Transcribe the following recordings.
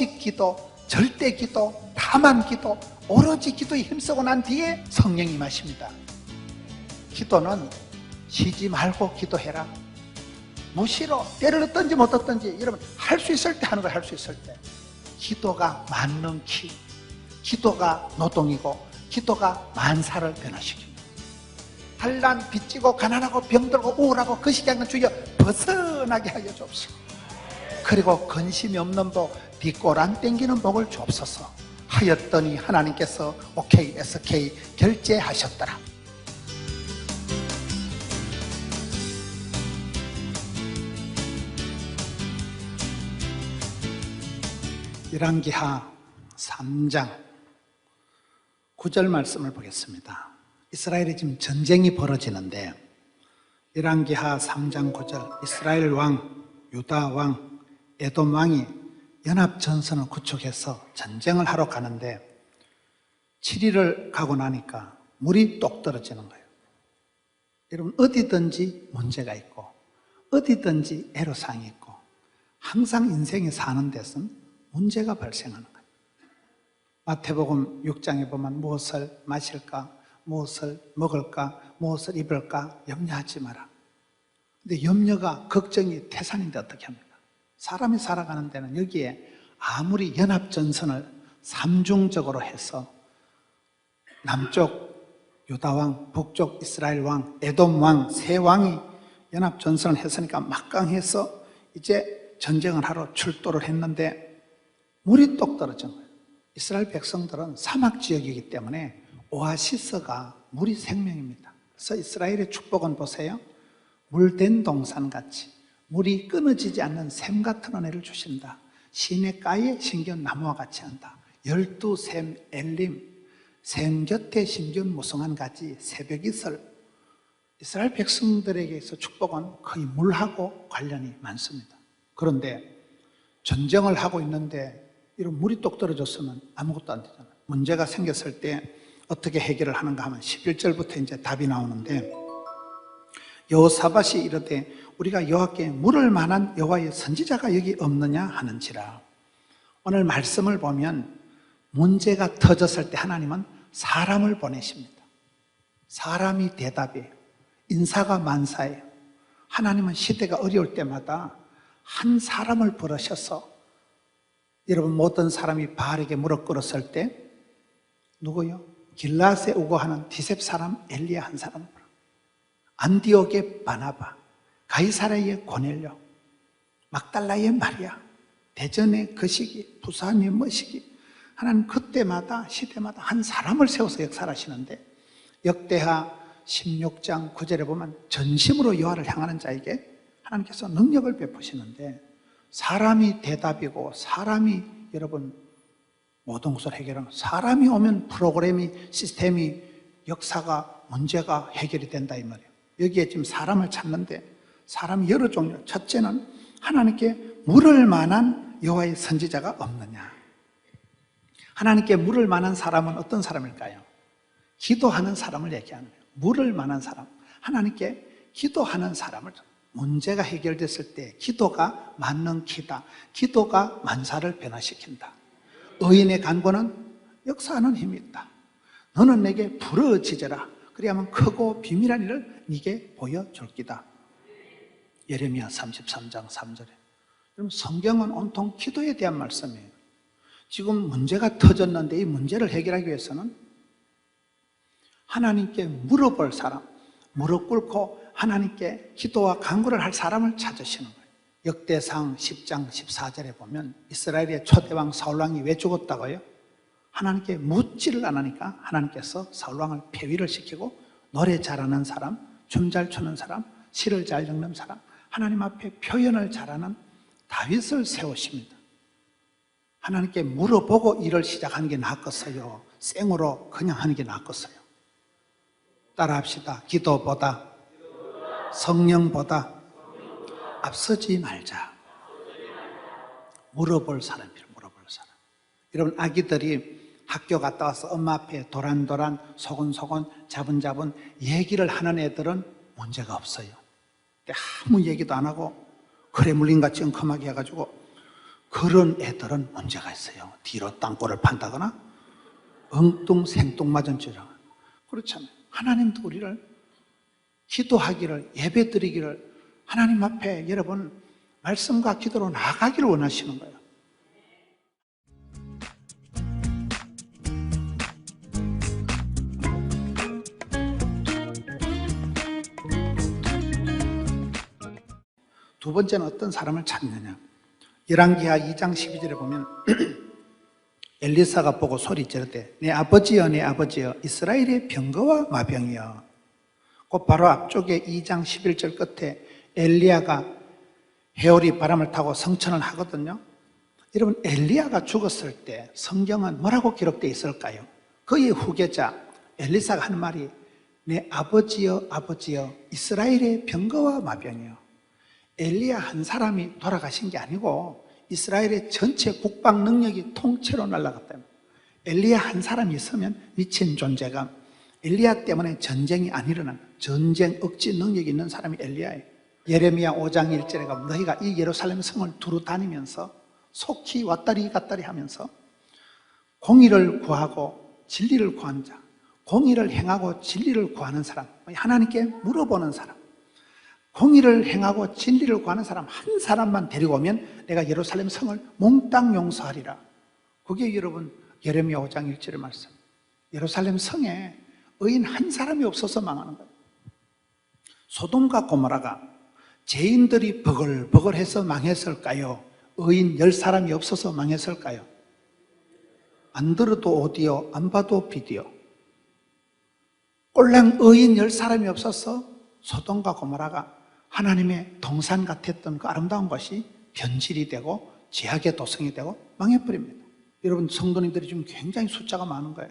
오직 기도, 절대 기도, 다만 기도, 오로지 기도에 힘쓰고 난 뒤에 성령이 마십니다. 기도는 쉬지 말고 기도해라. 무시로 때를 얻든지 못 얻든지 여러분 할 수 있을 때 하는 걸 할 수 있을 때 기도가 만능 키 기도가 노동이고 기도가 만사를 변화시킵니다 한란 빚지고 가난하고 병들고 우울하고 그 시장은 주여 벗어나게 하여 주옵시고 그리고 근심이 없는 복 뒷골안 땡기는 복을 주옵소서 하였더니 하나님께서 오케이 SK 결제하셨더라 열왕기하 3장 9절 말씀을 보겠습니다. 이스라엘이 지금 전쟁이 벌어지는데 열왕기하 3장 9절 이스라엘 왕, 유다 왕, 에돔 왕이 연합 전선을 구축해서 전쟁을 하러 가는데 7일을 가고 나니까 물이 똑 떨어지는 거예요. 여러분 어디든지 문제가 있고 어디든지 애로사항이 있고 항상 인생에 사는 데서는 문제가 발생하는 거예요. 마태복음 6장에 보면 무엇을 마실까, 무엇을 먹을까, 무엇을 입을까 염려하지 마라. 근데 염려가 걱정이 태산인데 어떻게 합니까? 사람이 살아가는 데는 여기에 아무리 연합전선을 삼중적으로 해서 남쪽 유다왕, 북쪽 이스라엘 왕, 에돔 왕, 세 왕이 연합전선을 했으니까 막강해서 이제 전쟁을 하러 출도를 했는데 물이 똑 떨어진 거예요. 이스라엘 백성들은 사막 지역이기 때문에 오아시스가 물이 생명입니다. 그래서 이스라엘의 축복은 보세요. 물된 동산같이 물이 끊어지지 않는 샘 같은 은혜를 주신다. 시내가에 심겨온 나무와 같이 한다. 열두 샘 엘림, 샘 곁에 심겨온 무성한 가지, 새벽 이슬. 이스라엘 백성들에게서 축복은 거의 물하고 관련이 많습니다. 그런데 전쟁을 하고 있는데 이런 물이 똑 떨어졌으면 아무것도 안 되잖아요. 문제가 생겼을 때 어떻게 해결을 하는가 하면 11절부터 이제 답이 나오는데 여호사밧이 이르되 우리가 여호와께 물을 만한 여호와의 선지자가 여기 없느냐 하는지라 오늘 말씀을 보면 문제가 터졌을 때 하나님은 사람을 보내십니다. 사람이 대답이에요. 인사가 만사예요. 하나님은 시대가 어려울 때마다 한 사람을 부르셔서 여러분 모든 사람이 바알에게 무릎 꿇었을 때 누구요? 길라스에 오고 하는 디셉 사람 엘리야 한 사람 안디옥의 바나바 가이사라의 고넬료 막달라의 마리아 대전의 그 시기 부산의 뭐 시기 하나님 그때마다 시대마다 한 사람을 세워서 역사를 하시는데 역대하 16장 9절에 보면 전심으로 여호와를 향하는 자에게 하나님께서 능력을 베푸시는데 사람이 대답이고 사람이 여러분 모든 것을 해결하는 사람이 오면 프로그램이 시스템이 역사가 문제가 해결이 된다 이 말이에요. 여기에 지금 사람을 찾는데 사람이 여러 종류. 첫째는 하나님께 물을 만한 여호와의 선지자가 없느냐. 하나님께 물을 만한 사람은 어떤 사람일까요? 기도하는 사람을 얘기하는 거예요. 물을 만한 사람. 하나님께 기도하는 사람을 문제가 해결됐을 때 기도가 맞는 키다. 기도가 만사를 변화시킨다. 의인의 간구는 역사하는 힘이 있다. 너는 내게 부러지져라. 그래야만 크고 비밀한 일을 네게 보여줄 기다. 예레미야 33장 3절에. 여러분 성경은 온통 기도에 대한 말씀이에요. 지금 문제가 터졌는데 이 문제를 해결하기 위해서는 하나님께 물어볼 사람, 무릎 꿇고 하나님께 기도와 간구를 할 사람을 찾으시는 거예요. 역대상 10장 14절에 보면 이스라엘의 초대왕 사울왕이 왜 죽었다고요? 하나님께 묻지를 않으니까 하나님께서 사울왕을 폐위를 시키고 노래 잘하는 사람, 춤 잘 추는 사람, 시를 잘 읽는 사람, 하나님 앞에 표현을 잘하는 다윗을 세우십니다. 하나님께 물어보고 일을 시작하는 게 낫겠어요? 생으로 그냥 하는 게 낫겠어요? 따라합시다. 기도보다 성령보다 앞서지 말자. 물어볼 사람이에요. 물어볼 사람. 여러분 아기들이 학교 갔다 와서 엄마 앞에 도란도란 소곤소곤 자분자분 얘기를 하는 애들은 문제가 없어요. 아무 얘기도 안 하고 그래 물린같이 엉큼하게 해가지고 그런 애들은 문제가 있어요. 뒤로 땅굴을 판다거나 엉뚱 생뚱맞은 죄를 그렇잖아요. 하나님도 우리를 기도하기를 예배 드리기를 하나님 앞에 여러분 말씀과 기도로 나가기를 원하시는 거예요. 두 번째는 어떤 사람을 찾느냐. 열왕기하 2장 12절에 보면 엘리사가 보고 소리 지르되 내 아버지여 내 아버지여 이스라엘의 병거와 마병이여 곧 바로 앞쪽에 2장 11절 끝에 엘리야가 해오리 바람을 타고 성천을 하거든요. 여러분 엘리야가 죽었을 때 성경은 뭐라고 기록되어 있을까요? 그의 후계자 엘리사가 하는 말이 내 아버지여 아버지여 이스라엘의 병거와 마병이여 엘리야 한 사람이 돌아가신 게 아니고 이스라엘의 전체 국방 능력이 통째로 날아갔다. 엘리야 한 사람이 있으면 미친 존재가 엘리야 때문에 전쟁이 안 일어난 전쟁 억지 능력이 있는 사람이 엘리야예요. 예레미야 5장 1절에 가면 너희가 이 예루살렘 성을 두루 다니면서 속히 왔다리 갔다리 하면서 공의를 구하고 진리를 구하는 자, 공의를 행하고 진리를 구하는 사람, 하나님께 물어보는 사람, 공의를 행하고 진리를 구하는 사람 한 사람만 데리고 오면 내가 예루살렘 성을 몽땅 용서하리라. 그게 여러분 예레미야 5장 1절의 말씀. 예루살렘 성에 의인 한 사람이 없어서 망하는 거예요. 소돔과 고모라가 죄인들이 버글버글해서 망했을까요? 의인 열 사람이 없어서 망했을까요? 안 들어도 오디오, 안 봐도 비디오. 꼴랑 의인 열 사람이 없어서 소돔과 고모라가 하나님의 동산 같았던 그 아름다운 것이 변질이 되고 제약의 도성이 되고 망해버립니다. 여러분 성도님들이 지금 굉장히 숫자가 많은 거예요.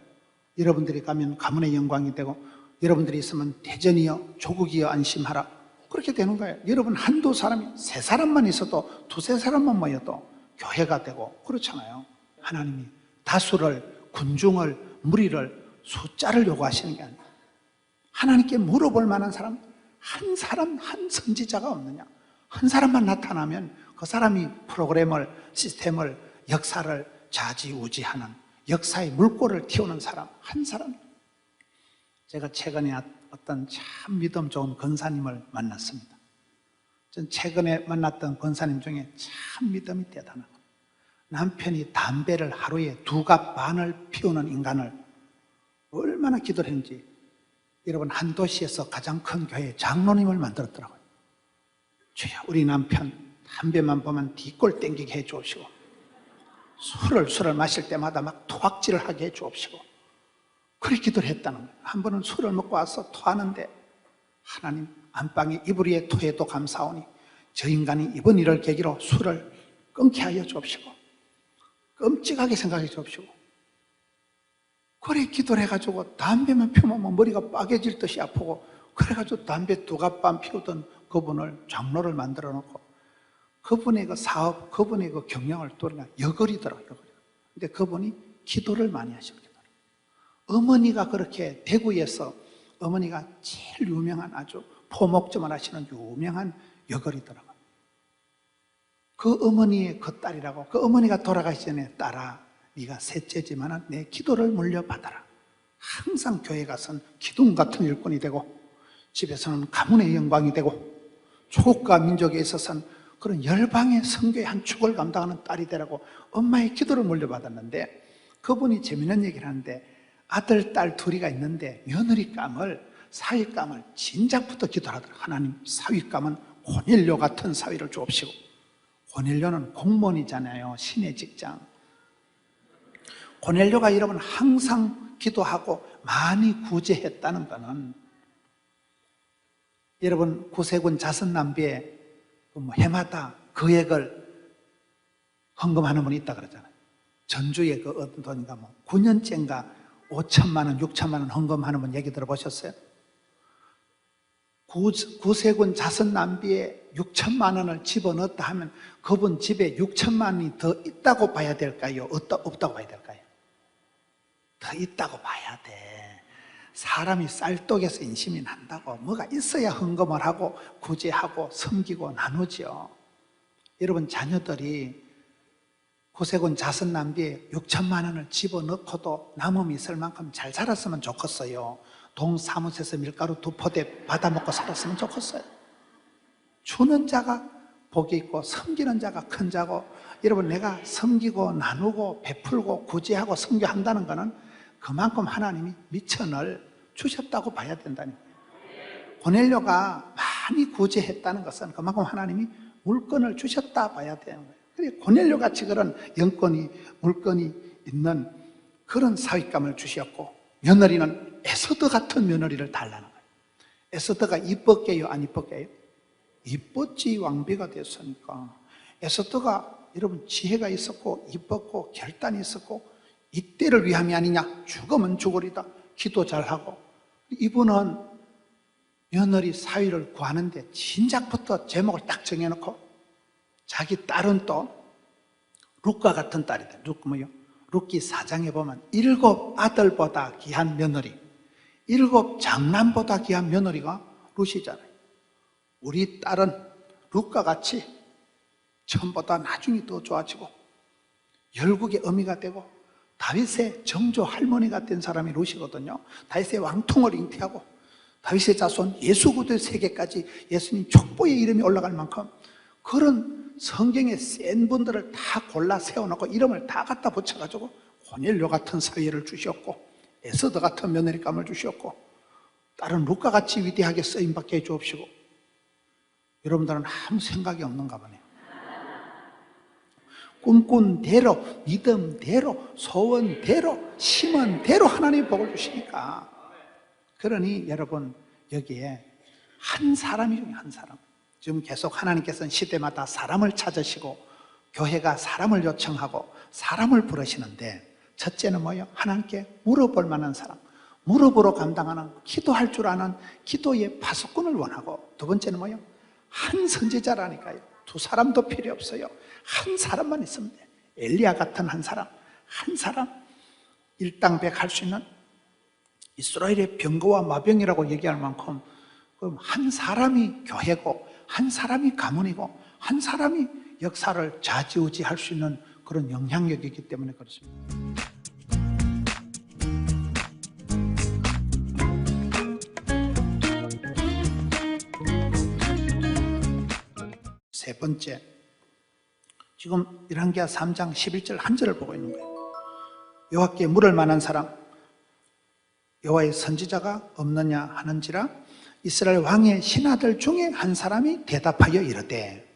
여러분들이 가면 가문의 영광이 되고 여러분들이 있으면 대전이여 조국이여 안심하라 그렇게 되는 거예요. 여러분 한두 사람이 세 사람만 있어도 두세 사람만 모여도 교회가 되고 그렇잖아요. 하나님이 다수를 군중을 무리를 숫자를 요구하시는 게 아니에요. 하나님께 물어볼 만한 사람 한 사람 한 선지자가 없느냐? 한 사람만 나타나면 그 사람이 프로그램을 시스템을 역사를 좌지우지하는 역사의 물꼬를 틔우는 사람 한 사람. 제가 최근에 어떤 참 믿음 좋은 권사님을 만났습니다. 전 최근에 만났던 권사님 중에 참 믿음이 대단하고 남편이 담배를 하루에 두 갑 반을 피우는 인간을 얼마나 기도를 했는지 여러분 한 도시에서 가장 큰 교회 장로님을 만들었더라고요. 주여 우리 남편 담배만 보면 뒷골 땡기게 해 주옵시고 술을 술을 마실 때마다 막 토악질을 하게 해 주옵시고 그렇게 기도를 했다는 거예요. 한 번은 술을 먹고 와서 토하는데 하나님 안방에 이불 위에 토해도 감사오니 저 인간이 이번 일을 계기로 술을 끊게 하여 주옵시고 끔찍하게 생각해 주옵시고 그래 기도를 해가지고 담배만 피우면 뭐 머리가 빠개질 듯이 아프고 그래가지고 담배 두 갑반 피우던 그분을 장로를 만들어 놓고 그분의 그 사업, 그분의 그 경영을 또나 여거리더라고요. 여거리. 근데 그분이 기도를 많이 하십니다. 어머니가 그렇게 대구에서 어머니가 제일 유명한 아주 포목점을 하시는 유명한 여거리더라고요. 그 어머니의 그 딸이라고 그 어머니가 돌아가시 전에 딸아 네가 셋째지만 내 기도를 물려받아라. 항상 교회 가서는 기둥 같은 일꾼이 되고 집에서는 가문의 영광이 되고 조국과 민족에 있어서는 그런 열방의 성교의 한 축을 감당하는 딸이 되라고 엄마의 기도를 물려받았는데 그분이 재미있는 얘기를 하는데 아들, 딸 둘이가 있는데 며느리감을 사위감을 진작부터 기도하더라. 하나님 사위감은 고넬료 같은 사위를 주옵시고. 고넬료는 공무원이잖아요. 신의 직장 고넬료가 여러분 항상 기도하고 많이 구제했다는 것은 여러분 구세군 자선남비에 뭐 해마다 거액을 헌금하는 분이 있다 그러잖아요. 전주에 그 어떤 돈인가 뭐 9년째인가 5천만 원, 6천만 원 헌금하는 분 얘기 들어보셨어요? 구, 구세군 자선남비에 6천만 원을 집어넣었다 하면 그분 집에 6천만 원이 더 있다고 봐야 될까요? 없다, 없다고 봐야 될까요? 더 있다고 봐야 돼. 사람이 쌀떡에서 인심이 난다고 뭐가 있어야 헌금을 하고 구제하고 섬기고 나누죠. 여러분 자녀들이 구세군 자선 낭비에 6천만 원을 집어넣고도 남음이 있을 만큼 잘 살았으면 좋겠어요. 동사무소에서 밀가루 두 포대 받아먹고 살았으면 좋겠어요. 주는 자가 복이 있고 섬기는 자가 큰 자고 여러분 내가 섬기고 나누고 베풀고 구제하고 섬겨한다는 것은 그만큼 하나님이 미천을 주셨다고 봐야 된다니 고넬료가 많이 구제했다는 것은 그만큼 하나님이 물건을 주셨다 봐야 되는 거예요. 그래 고넬료 같이 그런 영권이 물건이 있는 그런 사윗감을 주셨고 며느리는 에서드 같은 며느리를 달라는 거예요. 에서드가 이뻤게요? 안 이뻤게요? 이뻤지 왕비가 됐으니까. 에스더가 여러분 지혜가 있었고 이뻤고 결단이 있었고 이때를 위함이 아니냐? 죽으면 죽으리다. 기도 잘하고. 이분은 며느리 사위를 구하는데 진작부터 제목을 딱 정해놓고 자기 딸은 또 룻과 같은 딸이다. 룻 뭐요? 룻기 사장에 보면 일곱 아들보다 귀한 며느리 일곱 장남보다 귀한 며느리가 룻이잖아요. 우리 딸은 룻과 같이 처음보다 나중에 더 좋아지고 열국의 어미가 되고 다윗의 정조 할머니가 된 사람이 룻이거든요 다윗의 왕통을 잉태하고 다윗의 자손 예수구대 세계까지 예수님 족보의 이름이 올라갈 만큼 그런 성경의 센 분들을 다 골라 세워놓고 이름을 다 갖다 붙여가지고 고넬료 같은 사회를 주셨고 에스더 같은 며느리감을 주셨고 다른 룻과 같이 위대하게 쓰임받게 해주옵시고 여러분들은 아무 생각이 없는가 보네요. 꿈꾼 대로, 믿음 대로, 소원 대로, 심은 대로 하나님 복을 주시니까. 그러니 여러분, 여기에 한 사람이 중에 한 사람. 지금 계속 하나님께서는 시대마다 사람을 찾으시고, 교회가 사람을 요청하고, 사람을 부르시는데, 첫째는 뭐예요? 하나님께 물어볼 만한 사람. 물어보러 감당하는, 기도할 줄 아는 기도의 파수꾼을 원하고, 두 번째는 뭐예요? 한 선지자라니까요. 두 사람도 필요 없어요. 한 사람만 있으면 돼. 엘리야 같은 한 사람, 한 사람 일당백 할 수 있는 이스라엘의 병거와 마병이라고 얘기할 만큼 그럼 한 사람이 교회고 한 사람이 가문이고 한 사람이 역사를 좌지우지할 수 있는 그런 영향력이기 때문에 그렇습니다. 번째, 지금 열왕기하 3장 11절 한 절을 보고 있는 거예요. 여호와께 물을 만한 사람, 여호와의 선지자가 없느냐 하는지라 이스라엘 왕의 신하들 중에 한 사람이 대답하여 이르되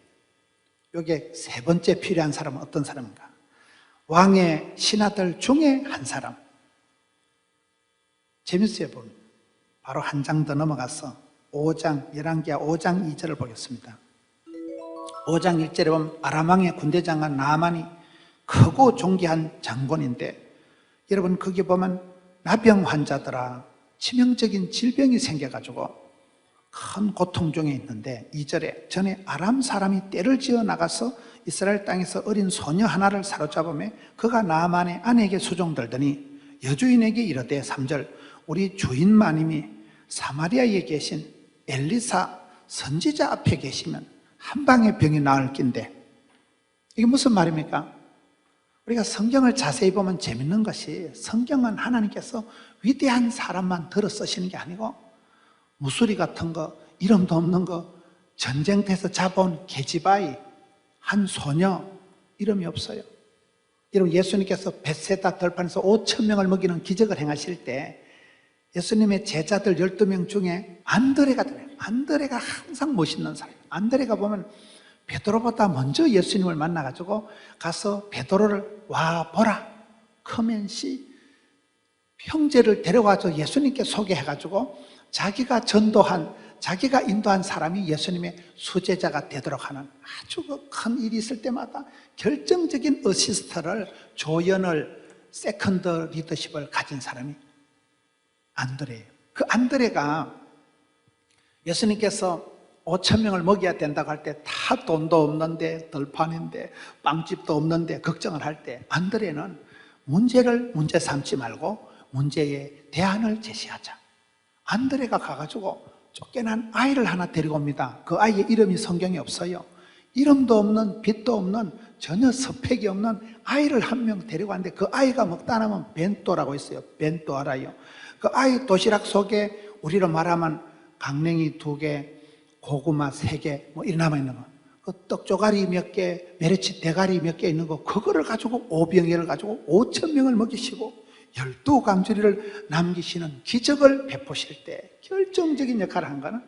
여기에 세 번째 필요한 사람은 어떤 사람인가? 왕의 신하들 중에 한 사람. 재밌어요, 보면. 바로 한 장 더 넘어가서 5장, 열왕기하 5장 2절을 보겠습니다. 5장 1절에 보면 아람왕의 군대장관 나만이 크고 존귀한 장군인데 여러분 거기 보면 나병 환자들아 치명적인 질병이 생겨가지고 큰 고통 중에 있는데 2절에 전에 아람 사람이 떼를 지어 나가서 이스라엘 땅에서 어린 소녀 하나를 사로잡으며 그가 나만의 아내에게 수종들더니 여주인에게 이르되 3절 우리 주인 마님이 사마리아에 계신 엘리사 선지자 앞에 계시면 한 방에 병이 나을 낀데. 이게 무슨 말입니까? 우리가 성경을 자세히 보면 재밌는 것이 성경은 하나님께서 위대한 사람만 들어 쓰시는 게 아니고 무수리 같은 거 이름도 없는 거 전쟁터에서 잡아온 계집아이 한 소녀 이름이 없어요. 여러분 예수님께서 벳세다 들판에서 5천 명을 먹이는 기적을 행하실 때 예수님의 제자들 12명 중에 안드레가 들어요. 안드레가 항상 멋있는 사람 안드레가 보면 베드로보다 먼저 예수님을 만나가지고 가서 베드로를 와 보라 커맨시 형제를 데려가서 예수님께 소개해가지고 자기가 전도한 자기가 인도한 사람이 예수님의 수제자가 되도록 하는 아주 그큰 일이 있을 때마다 결정적인 어시스트를 조연을 세컨드 리더십을 가진 사람이 안드레예요. 그 안드레가 예수님께서 5천 명을 먹여야 된다고 할 때 다 돈도 없는데 덜판인데 빵집도 없는데 걱정을 할 때 안드레는 문제를 문제 삼지 말고 문제의 대안을 제시하자. 안드레가 가가지고 쫓겨난 아이를 하나 데리고 옵니다. 그 아이의 이름이 성경에 없어요. 이름도 없는 빛도 없는 전혀 스펙이 없는 아이를 한 명 데리고 왔는데 그 아이가 먹다 남은 벤또라고 있어요. 벤또 알아요? 그 아이 도시락 속에 우리로 말하면 강냉이 두 개, 고구마 세 개, 뭐 이런 남아 있는 거. 그 떡 조가리 몇 개, 메르치 대가리 몇 개 있는 거, 그거를 가지고 오병이를 가지고 5천 명을 먹이시고 열두 강주리를 남기시는 기적을 베푸실 때 결정적인 역할을 한 거는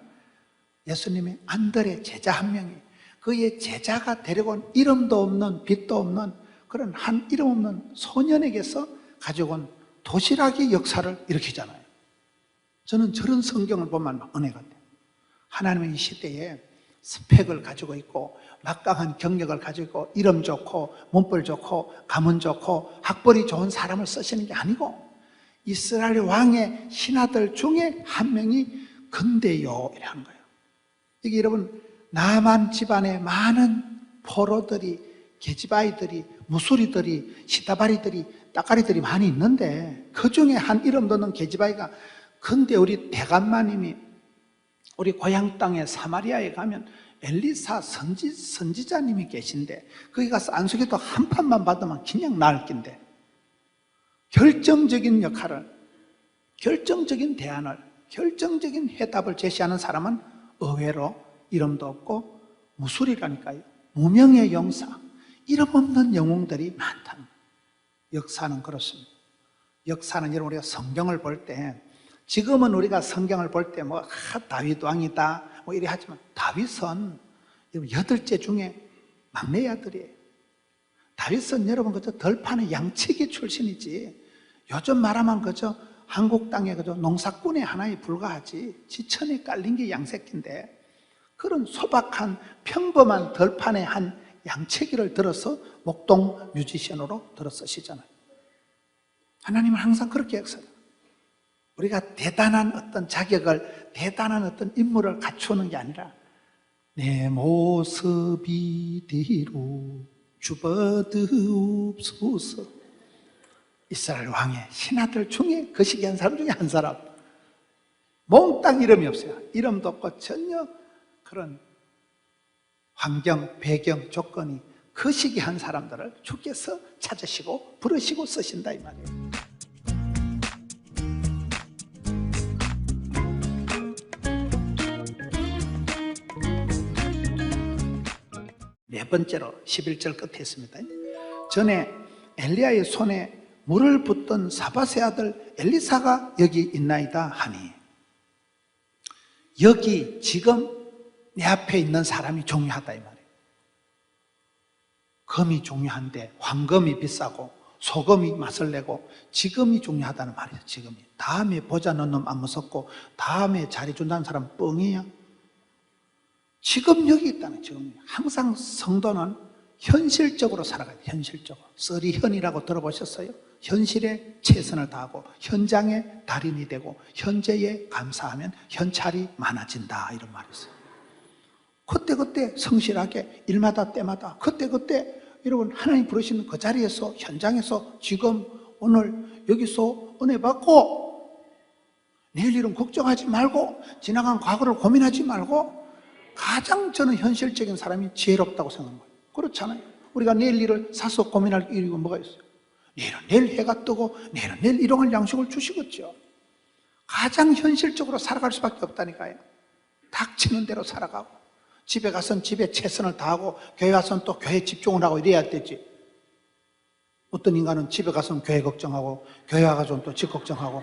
예수님의 안들의 제자 한 명이 그의 제자가 데려온 이름도 없는 빛도 없는 그런 한 이름 없는 소년에게서 가져온 도시락의 역사를 일으키잖아요. 저는 저런 성경을 보면 막 은혜가 돼요. 하나님의 이 시대에 스펙을 가지고 있고 막강한 경력을 가지고 이름 좋고 몸벌 좋고 가문 좋고 학벌이 좋은 사람을 쓰시는 게 아니고 이스라엘 왕의 신하들 중에 한 명이 근대요 이라는 거예요. 이게 여러분 남한 집안에 많은 포로들이 계집아이들이 무수리들이 시다바리들이 따까리들이 많이 있는데 그 중에 한 이름 듣는 계집아이가 근데 우리 대감마님이 우리 고향 땅에 사마리아에 가면 엘리사 선지, 선지자님이 계신데 거기 가서 안수기도 한 판만 받으면 그냥 나을 낀데 결정적인 역할을 결정적인 대안을 결정적인 해답을 제시하는 사람은 의외로 이름도 없고 무술이라니까요. 무명의 용사. 이름 없는 영웅들이 거예요 역사는 그렇습니다. 역사는 여러분 우리가 성경을 볼때 지금은 우리가 성경을 볼 때뭐 아, 다윗 왕이다 뭐 이래 하지만 다윗은 여덟째 중에 막내 아들이에요. 다윗은 여러분 그저 덜판의 양치기 출신이지 요즘 말하면 그저 한국 땅에 그저 농사꾼의 하나에 불과하지 지천에 깔린 게 양새끼인데 그런 소박한 평범한 덜판의 한 양채기를 들어서 목동 뮤지션으로 들어 쓰시잖아요. 하나님은 항상 그렇게 역사해요 우리가 대단한 어떤 자격을 대단한 어떤 인물을 갖추는 게 아니라 내 모습이 뒤로 주버드옵소서. 이스라엘 왕의 신하들 중에 그 시기 한 사람 중에 한 사람. 몽땅 이름이 없어요. 이름도 없고 전혀 그런 환경, 배경, 조건이 그 시기 한 사람들을 주께서 찾으시고 부르시고 쓰신다 이 말이에요 네 번째로 11절 끝에 있습니다. 전에 엘리야의 손에 물을 붓던 사바세 아들 엘리사가 여기 있나이다 하니 여기 지금 내 앞에 있는 사람이 중요하다 이 말이에요. 금이 중요한데 황금이 비싸고 소금이 맛을 내고 지금이 중요하다는 말이에요. 지금이 다음에 보자 넣는 놈안 무섭고 다음에 자리 준다는 사람 뻥이야. 지금 여기 있다는 지금 항상 성도는 현실적으로 살아가야 돼 현실적으로. 쓰리현이라고 들어보셨어요? 현실에 최선을 다하고 현장에 달인이 되고 현재에 감사하면 현찰이 많아진다 이런 말이 있어요. 그때그때 성실하게 일마다 때마다 그때 그때 여러분 하나님 부르시는 그 자리에서 현장에서 지금 오늘 여기서 은혜 받고 내일 일은 걱정하지 말고 지나간 과거를 고민하지 말고 가장 저는 현실적인 사람이 지혜롭다고 생각합니다 그렇잖아요. 우리가 내일 일을 사서 고민할 일이고 뭐가 있어요? 내일은 내일 해가 뜨고 내일은 내일 일용할 양식을 주시겠죠. 가장 현실적으로 살아갈 수밖에 없다니까요. 닥치는 대로 살아가고 집에 가서는 집에 최선을 다하고 교회 와서는 또 교회 집중을 하고 이래야 되지. 어떤 인간은 집에 가서는 교회 걱정하고 교회 와가지고는 또집 걱정하고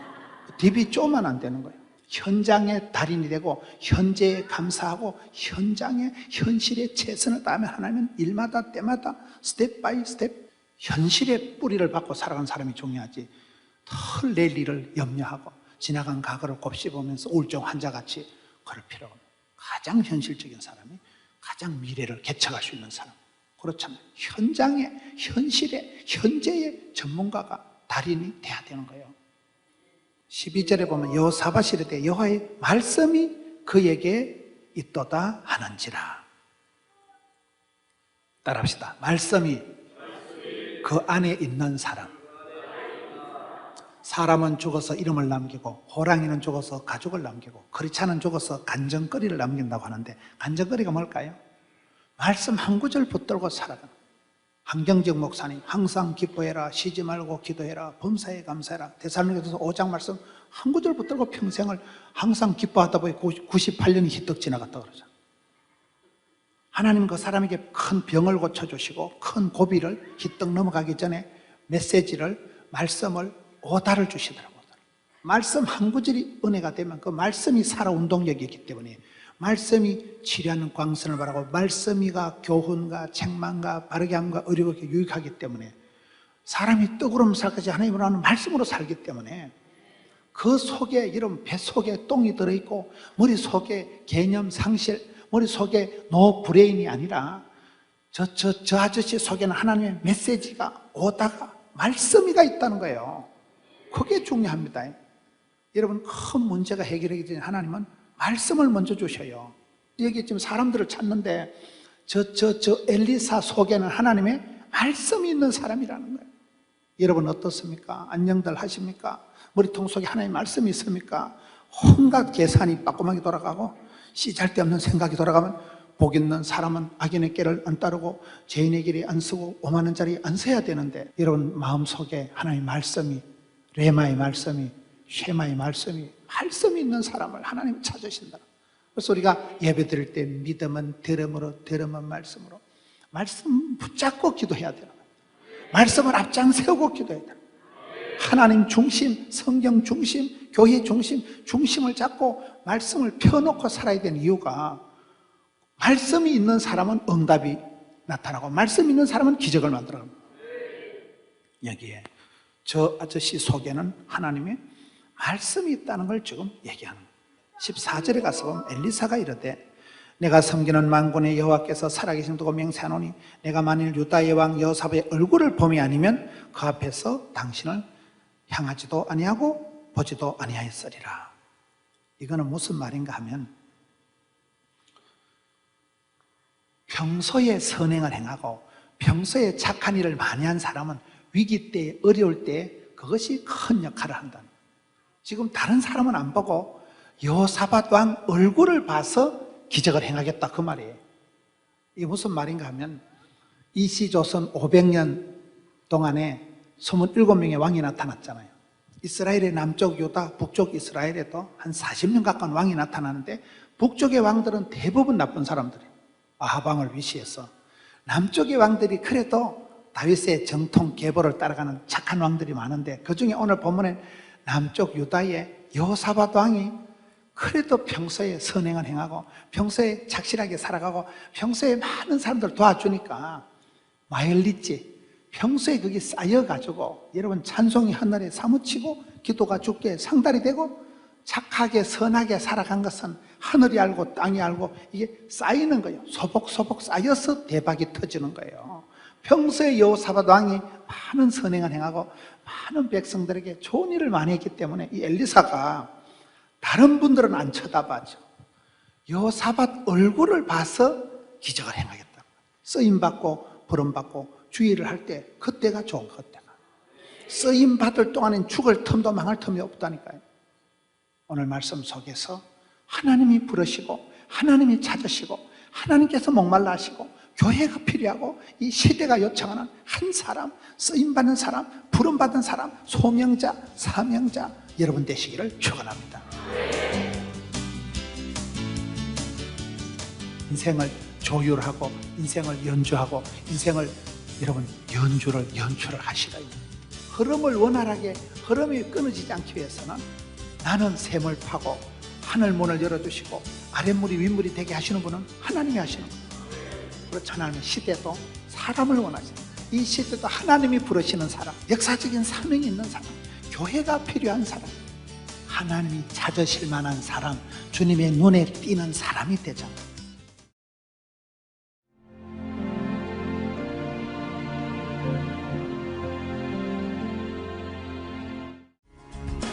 딥이 쪼면 안 되는 거예요. 현장의 달인이 되고 현재에 감사하고 현장의 현실에 최선을 다하면 하나님은 일마다 때마다 스텝 바이 스텝 현실의 뿌리를 받고 살아가는 사람이 중요하지. 털 내일 일을 염려하고 지나간 과거를 곱씹으면서 우울증 환자같이 그럴 필요가 없는 가장 현실적인 사람이 가장 미래를 개척할 수 있는 사람. 그렇잖아요. 현장의 현실의 현재의 전문가가 달인이 돼야 되는 거예요 12절에 보면 여호사밧 이르되 여호와의 말씀이 그에게 있도다 하는지라. 따라합시다. 말씀이 그 안에 있는 사람. 사람은 죽어서 이름을 남기고 호랑이는 죽어서 가족을 남기고 거리차는 죽어서 간정거리를 남긴다고 하는데 간정거리가 뭘까요? 말씀 한 구절 붙들고 살아가는 한경직 목사님 항상 기뻐해라 쉬지 말고 기도해라 범사에 감사해라 대살로니가서 5장 말씀 한 구절 붙들고 평생을 항상 기뻐하다 보니 98년이 휘떡 지나갔다 그러죠. 하나님 그 사람에게 큰 병을 고쳐주시고 큰 고비를 휘떡 넘어가기 전에 메시지를 말씀을 오다를 주시더라고요. 말씀 한 구절이 은혜가 되면 그 말씀이 살아 운동력이 있기 때문에 말씀이 치료하는 광선을 바라고 말씀이가 교훈과 책망과 바르게 함과 의료가 유익하기 때문에 사람이 떡으로 살까지 하나님으로 하는 말씀으로 살기 때문에 그 속에 이런 배 속에 똥이 들어있고 머리 속에 개념 상실 머리 속에 노 브레인이 아니라 저, 저, 저 아저씨 속에는 하나님의 메시지가 오다가 말씀이가 있다는 거예요. 그게 중요합니다. 여러분 큰 문제가 해결하기 전에 하나님은 말씀을 먼저 주셔요. 여기 지금 사람들을 찾는데 저, 저, 저 엘리사 속에는 하나님의 말씀이 있는 사람이라는 거예요. 여러분 어떻습니까? 안녕들 하십니까? 머리통 속에 하나님의 말씀이 있습니까? 온갖 계산이 빠꼼하게 돌아가고 시잘데없는 생각이 돌아가면 복 있는 사람은 악인의 길을 안 따르고 죄인의 길이 안 쓰고 오만한 자리 안 서야 되는데 여러분 마음속에 하나님의 말씀이 레마의 말씀이 쉐마의 말씀이 말씀이 있는 사람을 하나님 찾으신다. 그래서 우리가 예배 드릴 때 믿음은 들음으로 들음은 말씀으로 말씀 붙잡고 기도해야 거예요. 말씀을 앞장 세우고 기도해야 돼요. 하나님 중심, 성경 중심, 교회 중심, 중심을 잡고 말씀을 펴놓고 살아야 되는 이유가 말씀이 있는 사람은 응답이 나타나고 말씀 있는 사람은 기적을 만들어갑니다. 여기에 저 아저씨 속에는 하나님의 말씀이 있다는 걸 지금 얘기하는 거예요. 14절에 가서 보면 엘리사가 이르되 내가 섬기는 만군의 여호와께서 살아계신 두고 맹세하노니 내가 만일 유다의 왕 여호사의 얼굴을 봄이 아니면 그 앞에서 당신을 향하지도 아니하고 보지도 아니하였으리라. 이거는 무슨 말인가 하면 평소에 선행을 행하고 평소에 착한 일을 많이 한 사람은 위기 때 어려울 때 그것이 큰 역할을 거예요. 지금 다른 사람은 안 보고 여호사밧 왕 얼굴을 봐서 기적을 행하겠다 그 말이에요. 이게 무슨 말인가 하면 이시 조선 500년 동안에 27명의 왕이 나타났잖아요. 이스라엘의 남쪽 유다, 북쪽 이스라엘에도 한 40년 가까운 왕이 나타나는데 북쪽의 왕들은 대부분 나쁜 사람들이에요. 아하방을 위시해서 남쪽의 왕들이 그래도 다윗의 정통 계보를 따라가는 착한 왕들이 많은데 그 중에 오늘 본문에 남쪽 유다의 여호사밧 왕이 그래도 평소에 선행을 행하고 평소에 착실하게 살아가고 평소에 많은 사람들 도와주니까 마일리지 평소에 그게 쌓여가지고 여러분 찬송이 하늘에 사무치고 기도가 죽게 상달이 되고 착하게 선하게 살아간 것은 하늘이 알고 땅이 알고 이게 쌓이는 거예요. 소복소복 쌓여서 대박이 터지는 거예요. 평소에 여호사밧 왕이 많은 선행을 행하고 많은 백성들에게 좋은 일을 많이 했기 때문에 이 엘리사가 다른 분들은 안 쳐다봐죠. 여호사밧 얼굴을 봐서 기적을 행하겠다. 쓰임 받고 부름 받고 주의를 할 때 그때가 좋은 그때가. 쓰임 받을 동안엔 죽을 틈도 망할 틈이 없다니까요. 오늘 말씀 속에서 하나님이 부르시고 하나님이 찾으시고 하나님께서 목말라 하시고 교회가 필요하고 이 시대가 요청하는 한 사람, 쓰임 받는 사람, 부름 받은 사람, 소명자, 사명자 여러분 되시기를 축원합니다. 인생을 조율하고 인생을 연주하고 인생을 여러분 연주를 연출을 하시라. 흐름을 원활하게 흐름이 끊어지지 않기 위해서는 나는 샘을 파고 하늘 문을 열어주시고 아랫물이 윗물이 되게 하시는 분은 하나님이 하시는 거 그렇죠. 하나님의 시대도 사람을 원하시는 이 시대도 하나님이 부르시는 사람, 역사적인 사명이 있는 사람, 교회가 필요한 사람, 하나님이 찾으실 만한 사람, 주님의 눈에 띄는 사람이 되잖아요.